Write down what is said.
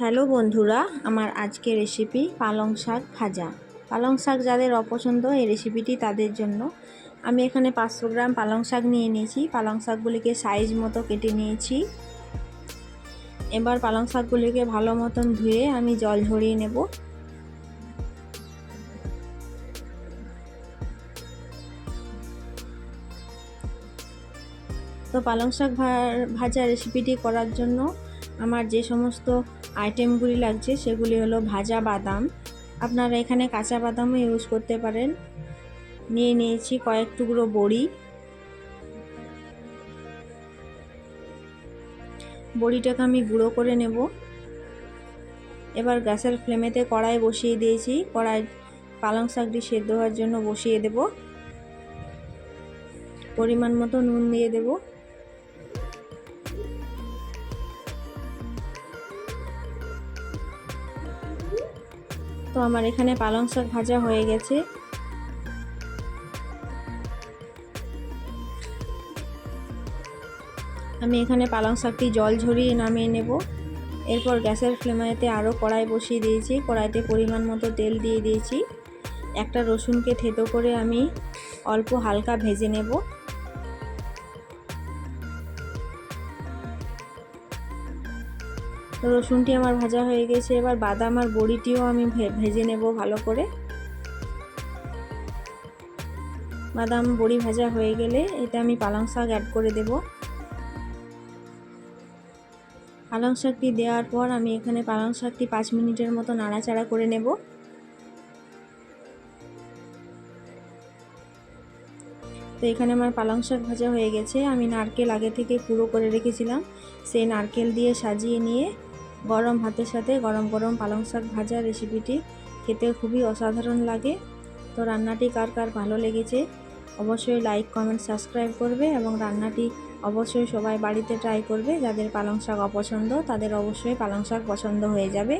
Hello বন্ধুরা, আমার আজকের রেসিপি পালং শাক ভাজা। পালং শাক যাদের অপছন্দ, এই রেসিপিটি তাদের জন্য। আমি এখানে পাঁচশো গ্রাম পালং শাক নিয়ে নিয়েছি। পালং শাকগুলিকে সাইজ মতো কেটে নিয়েছি। এবার পালং শাকগুলিকে ভালো মতন ধুয়ে আমি জল ঝরিয়ে নেব। তো পালং শাক ভাজা রেসিপিটি করার জন্য আমার যে সমস্ত আইটেমগুলি লাগছে, সেগুলি হলো ভাজা বাদাম। আপনারা এখানে কাঁচা বাদামও ইউজ করতে পারেন। নিয়ে নিয়েছি কয়েক টুকরো বড়ি। বড়িটাকে আমি গুঁড়ো করে নেব। এবার গ্যাসের ফ্লেমেতে কড়াই বসিয়ে দিয়েছি। কড়াই পালং শাকটি সেদ্ধ হওয়ার জন্য বসিয়ে দেব। পরিমাণ মতো নুন দিয়ে দেবো। তো আমার এখানে পালং শাক ভাজা হয়ে গেছে। আমি এখানে পালং শাকটি জল ঝরিয়ে নামিয়ে নেব। এরপর গ্যাসের ফ্লেমেতে আরও কড়াই বসিয়ে দিয়েছি। কড়াইতে পরিমাণ মতো তেল দিয়ে দিয়েছি। একটা রসুনকে থেতো করে আমি অল্প হালকা ভেজে নেব। তো রসুনটি আমার ভাজা হয়ে গেছে। এবার বাদাম আর বড়িটিও আমি ভেজে নেব ভালো করে। বাদাম, বড়ি ভাজা হয়ে গেলে এটা আমি পালং শাক অ্যাড করে দেব। পালং শাকটি দেওয়ার পর আমি এখানে পালং শাকটি পাঁচ মিনিটের মতো নাড়াচাড়া করে নেব। তো এখানে আমার পালং শাক ভাজা হয়ে গেছে। আমি নারকেল আগে থেকে পুরো করে রেখেছিলাম। সেই নারকেল দিয়ে সাজিয়ে নিয়ে গরম ভাতের সাথে গরম গরম পালং শাক ভাজা রেসিপিটি খেতে খুবই অসাধারণ লাগে। তো রান্নাটি কার কার ভালো লেগেছে অবশ্যই লাইক কমেন্ট সাবস্ক্রাইব করবে এবং রান্নাটি অবশ্যই সবাই বাড়িতে ট্রাই করবে। যাদের পালং শাক অপছন্দ, তাদের অবশ্যই পালং শাক পছন্দ হয়ে যাবে।